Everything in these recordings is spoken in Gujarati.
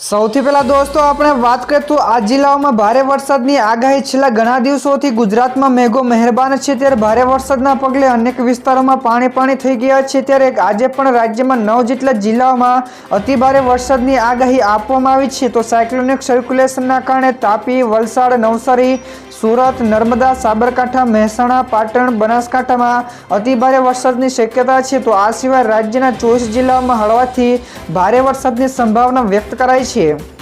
સૌથી પહેલા દોસ્તો, આપણે વાત કરીએ તો આ જિલ્લાઓમાં ભારે વરસાદની આગાહી છેલ્લા ઘણા દિવસોથી ગુજરાતમાં મેઘો મહેરબાન છે. ત્યારે ભારે વરસાદના પગલે અનેક વિસ્તારોમાં પાણી પાણી થઈ ગયા છે. ત્યારે આજે પણ રાજ્યમાં નવ જેટલા જિલ્લાઓમાં અતિભારે વરસાદની આગાહી આપવામાં આવી છે. તો સાયક્લોનિક સર્ક્યુલેશનના કારણે તાપી, વલસાડ, નવસારી, સુરત, નર્મદા, સાબરકાંઠા, મહેસાણા, પાટણ, બનાસકાંઠામાં અતિભારે વરસાદની શક્યતા છે. તો આ સિવાય રાજ્યના ચોવીસ જિલ્લાઓમાં હળવાથી ભારે વરસાદની સંભાવના વ્યક્ત કરાઈ છે gente.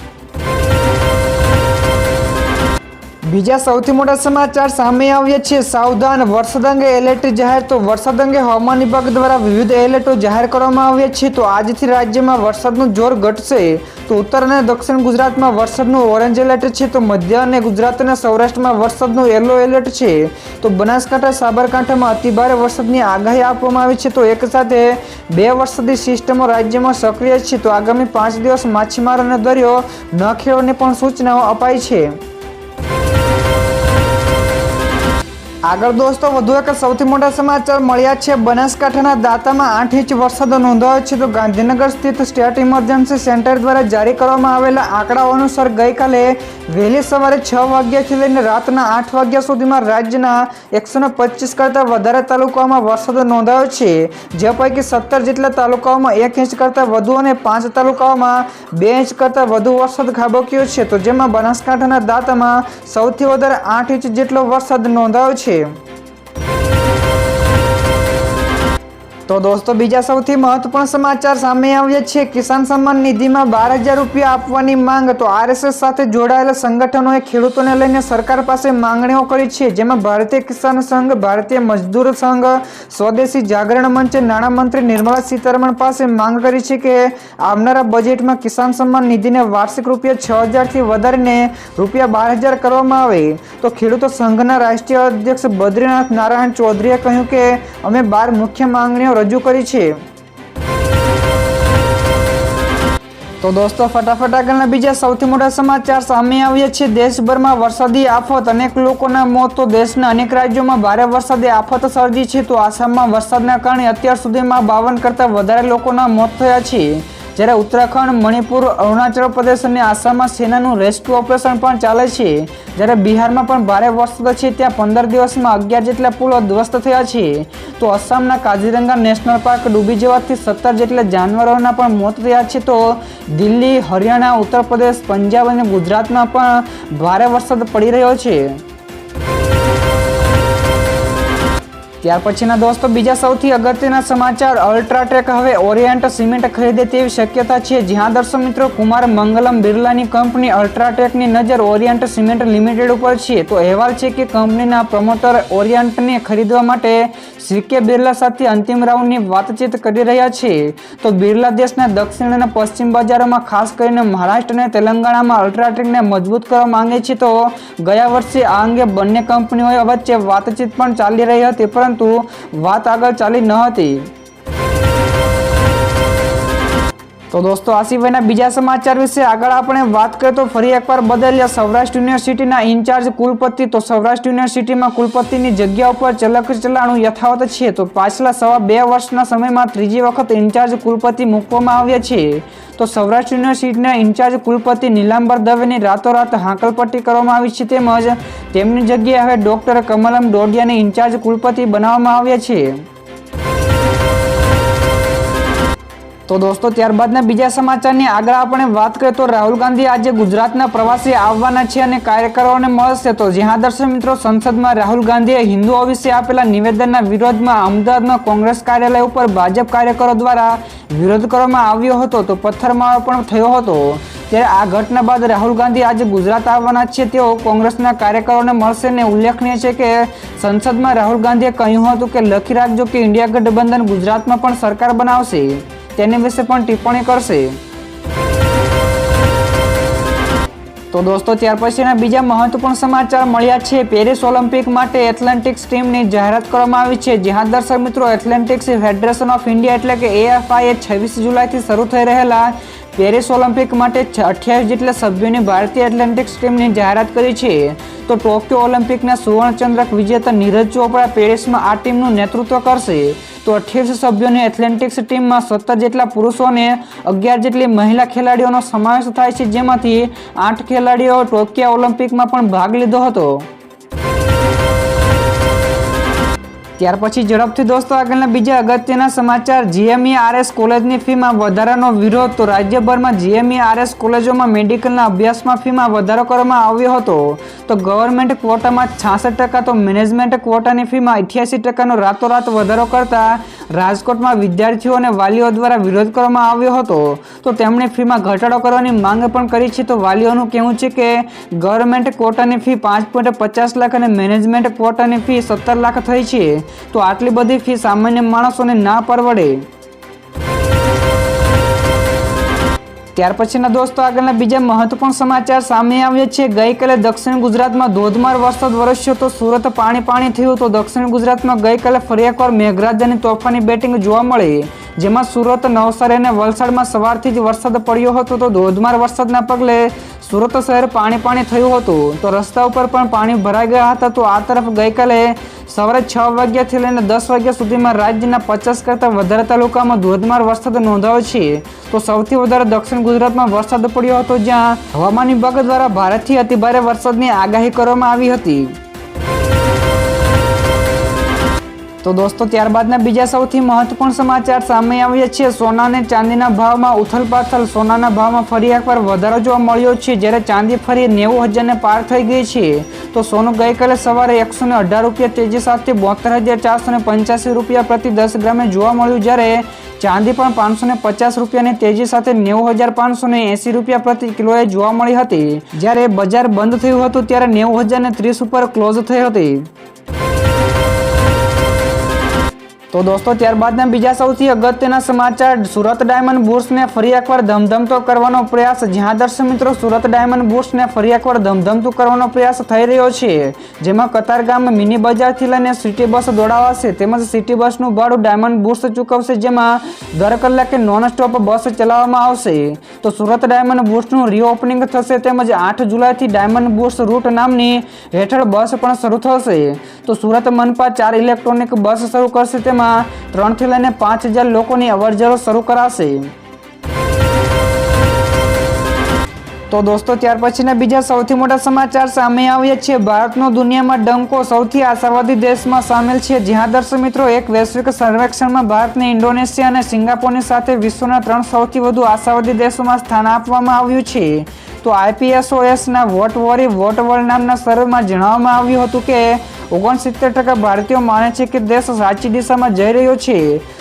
બીજા સૌથી મોટા સમાચાર સામે આવ્યા છે. સાવધાન વરસાદ અંગે એલર્ટ જાહેર. તો વરસાદ અંગે હવામાન વિભાગ દ્વારા વિવિધ એલર્ટો જાહેર કરવામાં આવ્યા છે. તો આજથી રાજ્યમાં વરસાદનું જોર ઘટશે. તો ઉત્તર અને દક્ષિણ ગુજરાતમાં વરસાદનું ઓરેન્જ એલર્ટ છે. તો મધ્ય અને ગુજરાત અને સૌરાષ્ટ્રમાં વરસાદનું યલો એલર્ટ છે. તો બનાસકાંઠા, સાબરકાંઠામાં અતિભારે વરસાદની આગાહી આપવામાં આવી છે. તો એક સાથે બે વરસાદી સિસ્ટમો રાજ્યમાં સક્રિય છે. તો આગામી પાંચ દિવસ માછીમાર અને દરિયો ન ખેડવાની પણ સૂચનાઓ અપાઈ છે. આગળ દોસ્તો, વધુ એક સૌથી મોટા સમાચાર મળ્યા છે. બનાસકાંઠાના દાંતામાં આઠ ઇંચ વરસાદ નોંધાયો છે. તો ગાંધીનગર સ્થિત સ્ટેટ ઇમરજન્સી સેન્ટર દ્વારા જારી કરવામાં આવેલા આંકડાઓ અનુસાર ગઈકાલે વહેલી સવારે છ વાગ્યાથી લઈને રાતના આઠ વાગ્યા સુધીમાં રાજ્યના એકસો પચીસ કરતાં વધારે તાલુકાઓમાં વરસાદ નોંધાયો છે. જે પૈકી સત્તર જેટલા તાલુકાઓમાં એક ઇંચ કરતાં વધુ અને પાંચ તાલુકાઓમાં બે ઇંચ કરતાં વધુ વરસાદ ખાબક્યો છે. તો જેમાં બનાસકાંઠાના દાંતામાં સૌથી વધારે આઠ ઇંચ જેટલો વરસાદ નોંધાયો છે. gente! તો દોસ્તો, બીજા સૌથી મહત્વપૂર્ણ સમાચાર સામે આવ્યા છે. કિસાન સન્માન નિધિમાં બાર હજાર રૂપિયા આપવાની માંગ. તો આરએસએસ સાથે જોડાયેલા સંગઠનોએ ખેડૂતોને લઈને સરકાર પાસે માંગણીઓ કરી છે. જેમાં ભારતીય કિસાન સંઘ, ભારતીય મજદૂર સંઘ, સ્વદેશી જાગરણ મંચે નાણામંત્રી નિર્મલા સીતારમણ પાસે માંગ કરી છે કે આવનારા બજેટમાં કિસાન સન્માન નિધિને વાર્ષિક રૂપિયા છ હજારથી વધારીને રૂપિયા બાર હજાર કરવામાં આવે. તો ખેડૂતો સંઘના રાષ્ટ્રીય અધ્યક્ષ બદ્રીનાથ નારાયણ ચૌધરીએ કહ્યું કે અમે બાર મુખ્ય માંગણીઓ રજૂ કરી છે. તો દોસ્તો, ફટાફટ આગળના બીજા સૌથી મોટા સમાચાર સામે આવ્યા છે. દેશભરમાં વરસાદી આફત. અનેક લોકોના મોત. તો દેશના અનેક રાજ્યોમાં ભારે વરસાદી આફત સર્જી છે. તો આસામમાં વરસાદના કારણે અત્યાર સુધીમાં બાવન કરતાં વધારે લોકોના મોત થયા છે. જ્યારે ઉત્તરાખંડ, મણિપુર, અરુણાચલ પ્રદેશ અને આસામમાં સેનાનું રેસ્ક્યુ ઓપરેશન પણ ચાલે છે, જ્યારે બિહારમાં પણ ભારે વરસાદ છે, ત્યાં પંદર દિવસમાં અગિયાર જેટલા પુલો ધ્વસ્ત થયા છે. તો આસામના કાઝીરંગા નેશનલ પાર્ક ડૂબી જવાથી સત્તર જેટલા જાનવરોના પણ મોત થયા છે. તો દિલ્હી, હરિયાણા, ઉત્તર પ્રદેશ, પંજાબ અને ગુજરાતમાં પણ ભારે વરસાદ પડી રહ્યો છે. ત્યાર પછીના દોસ્તો, બીજા સૌથી અગત્યના સમાચાર. અલ્ટ્રાટેક હવે ઓરિયન્ટ સિમેન્ટ ખરીદે તેવી શક્યતા છે. જ્યાં દર્શક મિત્રો, કુમાર મંગલમ બિરલાની કંપની અલ્ટ્રાટેકની નજર ઓરિયન્ટ સિમેન્ટ લિમિટેડ ઉપર છે. તો અહેવાલ છે કે કંપનીના પ્રમોટર ઓરિયન્ટને ખરીદવા માટે સીકે બિરલા સાથે અંતિમ રાઉન્ડની વાતચીત કરી રહ્યા છે. તો બિરલા દેશના દક્ષિણ અને પશ્ચિમ બજારોમાં, ખાસ કરીને મહારાષ્ટ્ર અને તેલંગાણામાં અલ્ટ્રાટેકને મજબૂત કરવા માંગે છે. તો ગયા વર્ષે આ અંગે બંને કંપનીઓ વચ્ચે વાતચીત પણ ચાલી રહી હતી, પરંતુ વાત આગળ ચાલી ન હતી. તો દોસ્તો, આ સિવાયના બીજા સમાચાર વિશે આગળ આપણે વાત કરીએ તો ફરી એકવાર બદલ્યા સૌરાષ્ટ્ર યુનિવર્સિટીના ઇન્ચાર્જ કુલપતિ, તો સૌરાષ્ટ્ર યુનિવર્સિટીમાં કુલપતિની જગ્યા ઉપર ચલક ચલાણું યથાવત છે. તો પાછલા સવા બે વર્ષના સમયમાં ત્રીજી વખત ઇન્ચાર્જ કુલપતિ મૂકવામાં આવ્યા છે. તો સૌરાષ્ટ્ર યુનિવર્સિટીના ઇન્ચાર્જ કુલપતિ નીલાંબર દવેની રાતોરાત હાંકલપટ્ટી કરવામાં આવી છે તેમજ તેમની જગ્યાએ હવે ડોક્ટર કમલમ ડોડિયાને ઇન્ચાર્જ કુલપતિ બનાવવામાં આવ્યા છે. તો દોસ્તો, ત્યારબાદના બીજા સમાચારની આગળ આપણે વાત કરીએ તો રાહુલ ગાંધી આજે ગુજરાતના પ્રવાસી આવવાના છે અને કાર્યકરોને મળશે. તો જ્યાં દર્શક મિત્રો, સંસદમાં રાહુલ ગાંધીએ હિન્દુઓ વિશે આપેલા નિવેદનના વિરોધમાં અમદાવાદમાં કોંગ્રેસ કાર્યાલય ઉપર ભાજપ કાર્યકરો દ્વારા વિરોધ કરવામાં આવ્યો હતો. તો પથ્થરમારો પણ થયો હતો. ત્યારે આ ઘટના બાદ રાહુલ ગાંધી આજે ગુજરાત આવવાના છે. તેઓ કોંગ્રેસના કાર્યકરોને મળશે ને ઉલ્લેખનીય છે કે સંસદમાં રાહુલ ગાંધીએ કહ્યું હતું કે, લખી રાખજો કે ઇન્ડિયા ગઠબંધન ગુજરાતમાં પણ સરકાર બનાવશે. તેની વિશે પણ ટિપ્પણી કરશે. તો દોસ્તો, ત્યાર પછીના બીજા મહત્વપૂર્ણ સમાચાર મળ્યા છે. પેરિસ ઓલિમ્પિક માટે એથ્લેટિક્સ ટીમની જાહેરાત કરવામાં આવી છે. જ્યાં દર્શક મિત્રો, એથ્લેટિક્સ ફેડરેશન ઓફ ઇન્ડિયા એટલે કે એએફઆઈએ છવ્વીસ જુલાઈથી શરૂ થઈ રહેલા પેરિસ ઓલિમ્પિક માટે અઠ્યાવીસ જેટલા સભ્યોની ભારતીય એથ્લેટિક્સ ટીમની જાહેરાત કરી છે. તો ટોક્યો ઓલિમ્પિકના સુવર્ણચંદ્રક વિજેતા નીરજ ચોપડા પેરિસમાં આ ટીમનું નેતૃત્વ કરશે. તો અઠ્યાવીસ સભ્યોની એથ્લેટિક્સ ટીમમાં સત્તર જેટલા પુરુષો અને અગિયાર જેટલી મહિલા ખેલાડીઓનો સમાવેશ થાય છે. જેમાંથી આઠ ખેલાડીઓ ટોક્યો ઓલિમ્પિકમાં પણ ભાગ લીધો હતો. ત્યાર પછી ઝડપથી દોસ્તો આગળના બીજા અગત્યના સમાચાર. જીએમઈ આરએસ કોલેજની ફીમાં વધારાનો વિરોધ તો રાજ્યભરમાં જીએમઈ આરએસ કોલેજોમાં મેડિકલના અભ્યાસમાં ફીમાં વધારો કરવામાં આવ્યો હતો. તો ગવર્મેન્ટ ક્વોટામાં છાસઠ ટકા તો મેનેજમેન્ટ ક્વોટાની ફીમાં અઠ્યાસી ટકાનો રાતોરાત વધારો કરતા રાજકોટમાં વિદ્યાર્થીઓ અને વાલીઓ દ્વારા વિરોધ કરવામાં આવ્યો હતો. તો તેમણે ફીમાં ઘટાડો કરવાની માંગ પણ કરી છે. તો વાલીઓનું કહેવું છે કે ગવર્મેન્ટ ક્વોટાની ફી પાંચ પોઈન્ટ પચાસ લાખ અને મેનેજમેન્ટ ક્વોટાની ફી સત્તર લાખ થઈ છે. તો આટલી બધી ફી સામાન્ય માણસોને ના પરવડે. ત્યાર પછીના દોસ્તો આગળના બીજા મહત્વપૂર્ણ સમાચાર સામે આવ્યા છે. ગઈકાલે દક્ષિણ ગુજરાતમાં ધોધમાર વરસાદ વરસ્યો તો સુરત પાણી પાણી થયું તો દક્ષિણ ગુજરાતમાં ગઈકાલે ફરી એકવાર મેઘરાજાની તોફાની બેટિંગ જોવા મળી. જેમાં સુરત, નવસારી અને વલસાડમાં સવારથી જ વરસાદ પડ્યો હતો તો ધોધમાર વરસાદના પગલે સુરત શહેર પાણી પાણી થયું હતું. તો રસ્તા ઉપર પણ પાણી ભરાઈ ગયા હતા તો આ તરફ ગઈકાલે સવારે છ વાગ્યાથી લઈને દસ વાગ્યા સુધીમાં રાજ્યના પચાસ કરતાં વધારે તાલુકામાં ધોધમાર વરસાદ નોંધાયો છે. તો સૌથી વધારે દક્ષિણ ગુજરાતમાં વરસાદ પડ્યો હતો જ્યાં હવામાન વિભાગ દ્વારા ભારેથી અતિભારે વરસાદની આગાહી કરવામાં આવી હતી. તો દોસ્તો, ત્યારબાદના બીજા સૌથી મહત્વપૂર્ણ સમાચાર સામે આવ્યા છે. સોના અને ચાંદીના ભાવમાં ઉથલપાથલ સોનાના ભાવમાં ફરી એકવાર વધારો જોવા મળ્યો છે. જ્યારે ચાંદી ફરી નેવું હજારને પાર થઈ ગઈ છે, તો સોનું ગઈકાલે સવારે એકસો ને અઢાર રૂપિયા તેજી સાથે બોતેર હજાર ચારસો ને પંચ્યાસી રૂપિયા પ્રતિ દસ ગ્રામે જોવા મળ્યું. જ્યારે ચાંદી પણ પાંચસો ને પચાસ રૂપિયાની તેજી સાથે નેવું હજાર પાંચસો ને એંસી રૂપિયા પ્રતિ કિલોએ જોવા મળી હતી. જ્યારે બજાર બંધ થયું હતું, ત્યારે નેવું હજાર ને ત્રીસ ઉપર ક્લોઝ થઈ હતી. તો દોસ્તો ત્યારબાદના બીજા સૌથી અગત્યના સમાચાર, સુરત ડાયમંડ બુર્સને ફરી એકવાર ધમધમતો કરવાનો પ્રયાસ. જ્યાં દર્શક મિત્રો, સુરત ડાયમંડ બુર્સને ફરી એકવાર ધમધમતું કરવાનો પ્રયાસ થઈ રહ્યો છે. જેમાં કતારગામ મિની બજારથી લઈને સિટી બસ દોડાવાશે, તેમજ સિટી બસનું ભાડું ડાયમંડ બુર્સ ચૂકવશે, જેમાં દર કલાકે નોન સ્ટોપ બસ ચલાવવામાં આવશે. તો સુરત ડાયમંડ બુર્સનું રીઓપનિંગ થશે, તેમજ આઠ જુલાઈથી ડાયમંડ બુર્સ રૂટ નામની હેઠળ બસ પણ શરૂ થશે. તો સુરત મનપા ચાર ઇલેક્ટ્રોનિક બસ શરૂ કરશે તેમાં ત્રણથી લઈને પાંચ લોકોની અવરજવર શરૂ કરાશે. તો દોસ્તો, ત્યાર પછીના બીજા સૌથી મોટા સમાચાર સામે આવ્યા છે ભારતનો દુનિયામાં ડંકો સૌથી આશાવાદી દેશમાં સામેલ છે. જ્યાં દર્શક મિત્રો, એક વૈશ્વિક સર્વેક્ષણમાં ભારતને ઇન્ડોનેશિયા અને સિંગાપોરની સાથે વિશ્વના ત્રણ સૌથી વધુ આશાવાદી દેશોમાં સ્થાન આપવામાં આવ્યું છે. તો આઈપીએસઓએસના વોટ વોરી વોટ વર્લ્ડ નામના સર્વેમાં જણાવવામાં આવ્યું હતું કે ઓગણસિત્તેર ટકા ભારતીયો માને છે કે દેશ સાચી દિશામાં જઈ રહ્યો છે.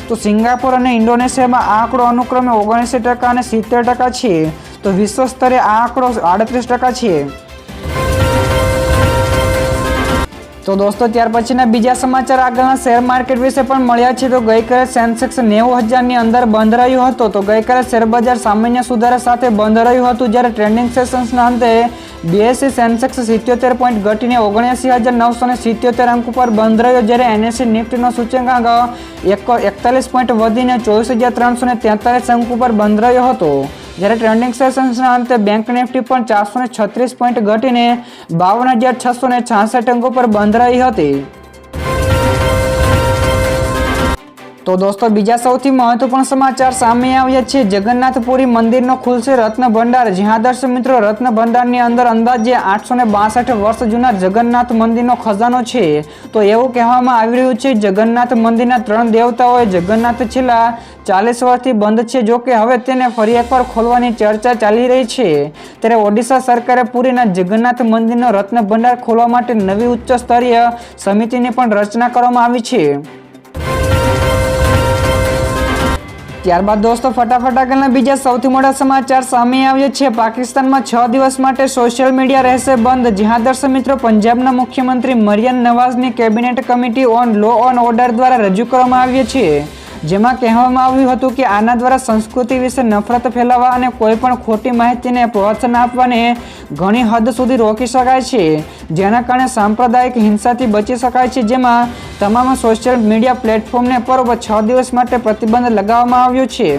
તો સિંગાપોર અને ઇન્ડોનેશિયામાં આંકડો અનુક્રમે ઓગણસી ટકા અને સિત્તેર ટકા છે. તો વિશ્વ સ્તરે આ આંકડો આડત્રીસ ટકા છે. તો દોસ્તો, ત્યાર પછીના બીજા સમાચાર આગળના શેર માર્કેટ વિશે પણ મળ્યા છે. તો ગઈકાલે સેન્સેક્સ નેવું હજારની અંદર બંધ રહ્યો હતો. તો ગઈકાલે શેરબજાર સામાન્ય સુધારા સાથે બંધ રહ્યું હતું. જ્યારે ટ્રેન્ડિંગ સેશન્સના અંતે બીએસસી સેન્સેક્સ સિત્યોતેર પોઈન્ટ ઘટીને ઓગણએંસી હજાર નવસો ને સિત્યોતેર અંક ઉપર બંધ રહ્યો. જ્યારે એનએસસી નિફ્ટીનો સૂચકાંક એક એકતાલીસ પોઈન્ટ વધીને ચોવીસ હજાર ત્રણસો ને તેતાલીસ અંક ઉપર બંધ રહ્યો હતો. જ્યારે ટ્રેન્ડિંગ સેશન્સના અંતે બેંક નિફ્ટી પણ ચારસો છત્રીસ પોઈન્ટ ઘટીને બાવન હજાર છસો ને છાસઠ અંકો પર બંધ રહી હતી. તો દોસ્તો, બીજા સૌથી મહત્વપૂર્ણ સમાચાર સામે આવ્યા છે. જગન્નાથપુરી મંદિરનો ખુલશે રત્ન ભંડાર જ્યાં દર્શક મિત્રો રત્ન ભંડારની અંદર અંદાજે આઠસો વર્ષ જૂના જગન્નાથ મંદિરનો ખજાનો છે. તો એવું કહેવામાં આવી રહ્યું છે, જગન્નાથ મંદિરના ત્રણ દેવતાઓએ જગન્નાથ છેલ્લા ચાલીસ વર્ષથી બંધ છે. જો કે હવે તેને ફરી એકવાર ખોલવાની ચર્ચા ચાલી રહી છે. ત્યારે ઓડિશા સરકારે પુરીના જગન્નાથ મંદિરનો રત્ન ભંડાર ખોલવા માટે નવી ઉચ્ચ સ્તરીય સમિતિની પણ રચના કરવામાં આવી છે. ત્યારબાદ દોસ્તો, ફટાફટ આગળના બીજા સૌથી મોટા સમાચાર સામે આવ્યો છે. પાકિસ્તાનમાં છ દિવસ માટે સોશિયલ મીડિયા રહેશે બંધ. જ્યાં દર્શક મિત્રો, પંજાબના મુખ્યમંત્રી Maryam નવાઝની cabinet committee on law on order દ્વારા રજૂ કરવામાં આવી છે. જેમાં કહેવામાં આવ્યું હતું કે આના દ્વારા સંસ્કૃતિ વિશે નફરત ફેલાવવા અને કોઈપણ ખોટી માહિતીને પ્રોત્સાહન આપવાને ઘણી હદ સુધી રોકી શકાય છે. જેના કારણે સાંપ્રદાયિક હિંસાથી બચી શકાય છે, જેમાં તમામ સોશિયલ મીડિયા પ્લેટફોર્મને પર છ દિવસ માટે પ્રતિબંધ લગાવવામાં આવ્યો છે.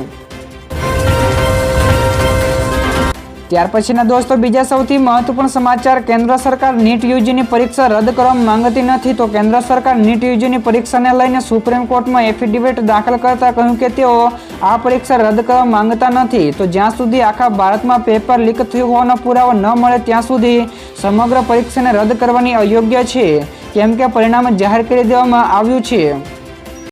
ત્યાર પછીના દોસ્તો, બીજા સૌથી મહત્વપૂર્ણ સમાચાર, કેન્દ્ર સરકાર નીટ યુજીની પરીક્ષા રદ કરવા માંગતી નથી તો કેન્દ્ર સરકાર નીટ યુજીની પરીક્ષાને લઈને સુપ્રીમ કોર્ટમાં એફિડેવિટ દાખલ કરતા કહ્યું કે તેઓ આ પરીક્ષા રદ કરવા માંગતા નથી. તો જ્યાં સુધી આખા ભારતમાં પેપર લીક થયું હોવાનો પુરાવો ન મળે, ત્યાં સુધી સમગ્ર પરીક્ષાને રદ કરવાની અયોગ્ય છે. કેમ કે પરિણામ જાહેર કરી દેવામાં આવ્યું છે.